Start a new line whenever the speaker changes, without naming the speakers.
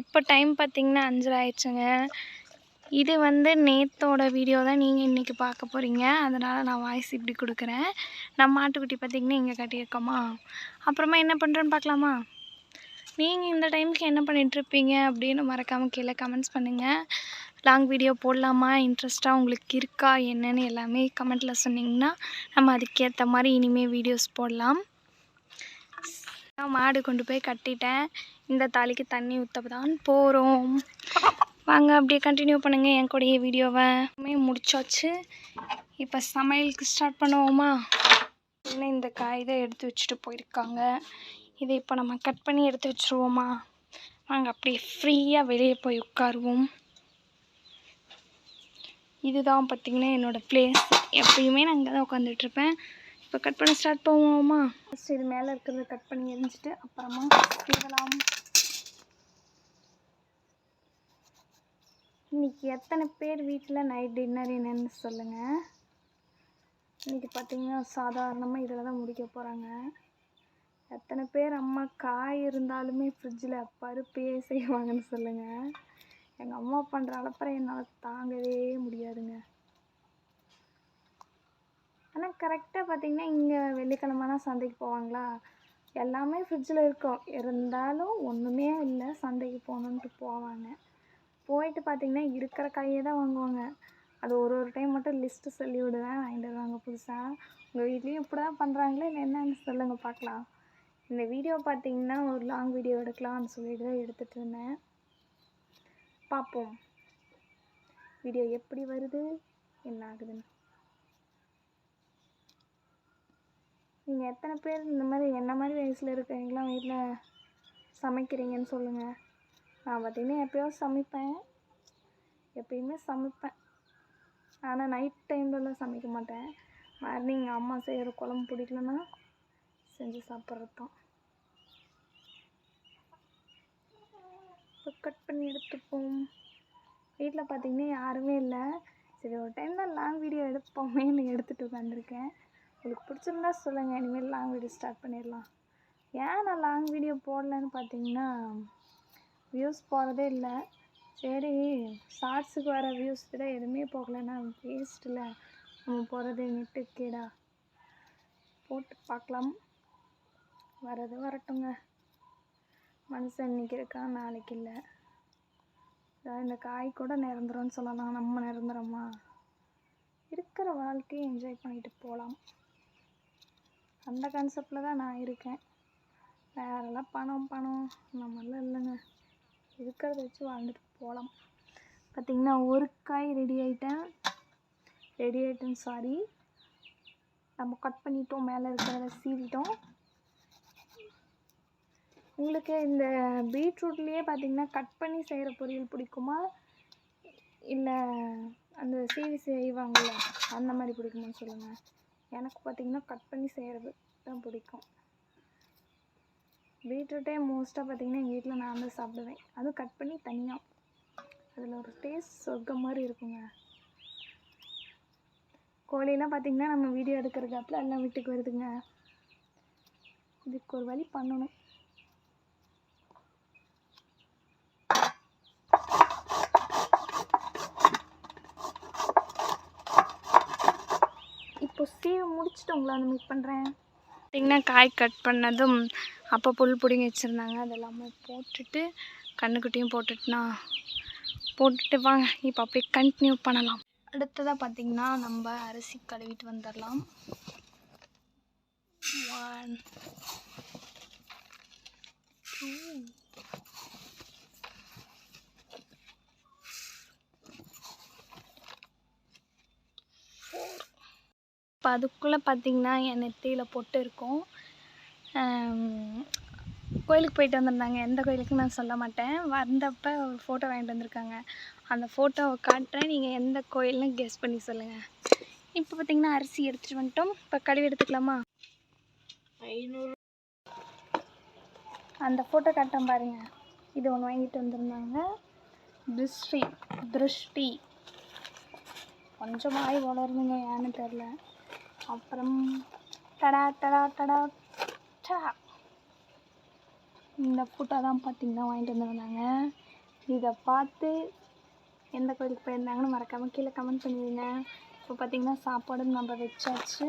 இப்போ டைம் பார்த்தீங்கன்னா அஞ்சரை ஆயிடுச்சுங்க. இது வந்து நேத்தோட வீடியோ தான் நீங்கள் இன்றைக்கி பார்க்க போகிறீங்க அதனால் நான் வாய்ஸ் இப்படி கொடுக்குறேன். நம்ம ஆட்டுக்குட்டி பார்த்தீங்கன்னா இங்கே கட்டியிருக்கோமா? அப்புறமா என்ன பண்ணுறேன்னு பார்க்கலாமா? நீங்கள் இந்த டைமுக்கு என்ன பண்ணிகிட்ருப்பீங்க அப்படின்னு மறக்காமல் கீழே கமெண்ட்ஸ் பண்ணுங்கள் லாங் வீடியோ போடலாமா? இன்ட்ரெஸ்ட்டாக உங்களுக்கு இருக்கா? என்னன்னு எல்லாமே கமெண்ட்டில் சொன்னிங்கன்னா நம்ம அதுக்கேற்ற மாதிரி இனிமேல் வீடியோஸ் போடலாம். நான் மாடு கொண்டு போய் கட்டிட்டேன். இந்த தாலிக்கு தண்ணி ஊற்ற தான் போகிறோம் வாங்க அப்படியே கண்டினியூ பண்ணுங்கள் என் கூடயே வீடியோவை. முடிச்சாச்சு. இப்போ சமையலுக்கு ஸ்டார்ட் பண்ணுவோமா? இல்லை இந்த காய் தான் எடுத்து வச்சுட்டு போயிருக்காங்க. இதை இப்போ நம்ம கட் பண்ணி எடுத்து வச்சுருவோமா? வாங்க அப்படியே ஃப்ரீயாக வெளியே போய் உட்காருவோம். இதுதான் பார்த்திங்கன்னா என்னோடய பிளேஸ் எப்பயுமே நான் இங்கே தான் உட்காந்துட்ருப்பேன் இப்போ கட் பண்ண ஸ்டார்ட் பண்ணுவோமா? ஃபஸ்ட் இது மேலே இருக்கிறத கட் பண்ணி எரிஞ்சிட்டு அப்புறமா செய்யலாம் இன்றைக்கி எத்தனை பேர் வீட்டில் நைட் டின்னர் என்னன்னு சொல்லுங்கள் இன்றைக்கி பார்த்திங்கன்னா சாதாரணமாக இதில் தான் முடிக்க போகிறாங்க எத்தனை பேர் அம்மா காய் இருந்தாலுமே ஃப்ரிட்ஜில் பருப்பையே செய்வாங்கன்னு சொல்லுங்கள் எங்கள் அம்மா பண்ணுற அளப்பறை என்னால் தாங்கவே முடியாதுங்க. ஆனால் கரெக்டாக பார்த்தீங்கன்னா இங்கே வெள்ளிக்கிழமைனா சந்தைக்கு போவாங்களா? எல்லாமே ஃப்ரிட்ஜில் இருக்கும். இருந்தாலும் ஒன்றுமே இல்லை. சந்தைக்கு போகணுன்ட்டு போவாங்க. போயிட்டு பார்த்திங்கன்னா இருக்கிற காயே தான் வாங்குவாங்க. அது ஒரு ஒரு டைம் மட்டும் லிஸ்ட்டு சொல்லி விடுவேன். வாங்கிட்டு வருவாங்க புதுசாக உங்கள் வீட்லேயும் இப்படி தான் பண்ணுறாங்களே இல்லை என்னன்னு சொல்லுங்கள் பார்க்கலாம் இந்த வீடியோ பார்த்திங்கன்னா ஒரு லாங் வீடியோ எடுக்கலாம்னு சொல்லிட்டு தான் எடுத்துகிட்டு இருந்தேன். பார்ப்போம். வீடியோ எப்படி வருது? என்ன ஆகுதுன்னு. நீங்கள் எத்தனை பேர் இந்த மாதிரி என்ன மாதிரி வயசில் இருக்கிறவங்களாம் வீட்டில் சமைக்கிறீங்கன்னு சொல்லுங்கள் நான் பார்த்தீங்கன்னா எப்போயாவது சமைப்பேன். எப்பயுமே சமைப்பேன். ஆனால் நைட் டைம்லலாம் சமைக்க மாட்டேன். மார்னிங் அம்மா செய்கிற குழம்பு பிடிக்கலன்னா செஞ்சு சாப்பிட்றது தான் இப்போ கட் பண்ணி எடுத்துப்போம். வீட்டில் பார்த்தீங்கன்னா யாருமே இல்லை. சரி ஒரு டைம் தான் லாங் வீடியோ எடுப்போமேன்னு எடுத்துகிட்டு உட்காந்துருக்கேன் உங்களுக்கு பிடிச்சிருந்தா சொல்லுங்கள் இனிமேல் லாங் வீடியோ ஸ்டார்ட் பண்ணிடலாம். ஏன் நான் லாங் வீடியோ போடலன்னு பார்த்தீங்கன்னா வியூஸ் போகிறதே இல்லை. சரி ஷார்ட்ஸுக்கு வர வியூஸ் விட எதுவுமே போகலைன்னா வேஸ்ட்டில் நம்ம போகிறது நெட்டுக்கேடா. போட்டு பார்க்கலாம். வரது வரட்டுங்க. மனுஷன் இன்றைக்கி இருக்கான் நாளைக்கு இல்லை. இந்த காய் கூட நிரந்தரம்னு சொல்லலாம். நம்ம நிரந்தரமா இருக்கிற வாழ்க்கையை என்ஜாய் பண்ணிட்டு போகலாம். அந்த கான்செப்டில் தான் நான் இருக்கேன். வேறெல்லாம் பணம் பணம் அந்த மாதிரிலாம் இல்லைங்க. இருக்கிறத வச்சு வாழ்ந்துட்டு போகலாம் பார்த்திங்கன்னா ஒரு காய் ரெடி ஆகிட்டேன் ரெடி ஆகிட்டேன் சாரி நம்ம கட் பண்ணிட்டோம் மேலே இருக்கிறத சீவிட்டோம். உங்களுக்கு இந்த பீட்ரூட்லேயே பார்த்தீங்கன்னா கட் பண்ணி செய்கிற பொரியல் பிடிக்குமா? இல்லை அந்த சீவி செய்வாங்கள்ல அந்த மாதிரி பிடிக்குமான்னு சொல்லுங்கள் எனக்கு பார்த்தீங்கன்னா கட் பண்ணி செய்கிறது தான் பிடிக்கும். பீட்ரூட்டே மோஸ்ட்டாக பார்த்தீங்கன்னா எங்கள் வீட்டில் நான் வந்து சாப்பிடுவேன். அதுவும் கட் பண்ணி தனியாக அதில் ஒரு டேஸ்ட் சொர்க்கம் மாதிரி இருக்குங்க. கோழியெல்லாம் பார்த்திங்கன்னா நம்ம வீடியோ எடுக்கிற கேப்பில் எல்லாம் வீட்டுக்கு வருதுங்க. இதுக்கு ஒரு வழி பண்ணணும் இப்போ சீவ உங்களை வந்து மீட் பண்ணுறேன் பார்த்திங்கன்னா காய் கட் பண்ணதும் அப்போ புல் பிடிங்கி வச்சுருந்தாங்க. அதெல்லாமே போட்டுட்டு கண்ணுக்குட்டியும் போட்டுட்டுனா போட்டுட்டு வாங்க. இப்போ அப்படியே கண்டினியூ பண்ணலாம். அடுத்ததாக பார்த்திங்கன்னா நம்ம அரிசி கழுவிட்டு வந்துடலாம். ஒன் டூ இப்போ அதுக்குள்ளே பார்த்திங்கன்னா என் நெத்தியில் பொட்டு இருக்கும். கோயிலுக்கு போயிட்டு வந்திருந்தாங்க. எந்த கோயிலுக்கு நான் சொல்ல மாட்டேன். வந்தப்போ ஒரு ஃபோட்டோ வாங்கிட்டு வந்திருக்காங்க. அந்த ஃபோட்டோவை காட்டுறேன். நீங்கள் எந்த கோயில்னு கெஸ் பண்ணி சொல்லுங்கள் இப்போ பார்த்திங்கன்னா அரிசி எடுத்துகிட்டு வந்துட்டோம். இப்போ கழுவி எடுத்துக்கலாமா?
ஐநூறு.
அந்த ஃபோட்டோ காட்டுறேன் பாருங்க. இது ஒன்று வாங்கிட்டு வந்திருந்தாங்க. திருஷ்டி திருஷ்டி கொஞ்சம் வாய் வளருதுங்க ஏன்னு தெரில அப்புறம் டடா டடா டடா டடா. இந்த ஃபோட்டோ தான் பார்த்தீங்கன்னா வாங்கிட்டு வந்திருந்தாங்க இதை பார்த்து எந்த கோயிலுக்கு போயிருந்தாங்கன்னு மறக்காமல் கீழே கமெண்ட் பண்ணிடுங்க. இப்போ பார்த்தீங்கன்னா சாப்பாடும் நம்ம வச்சாச்சு.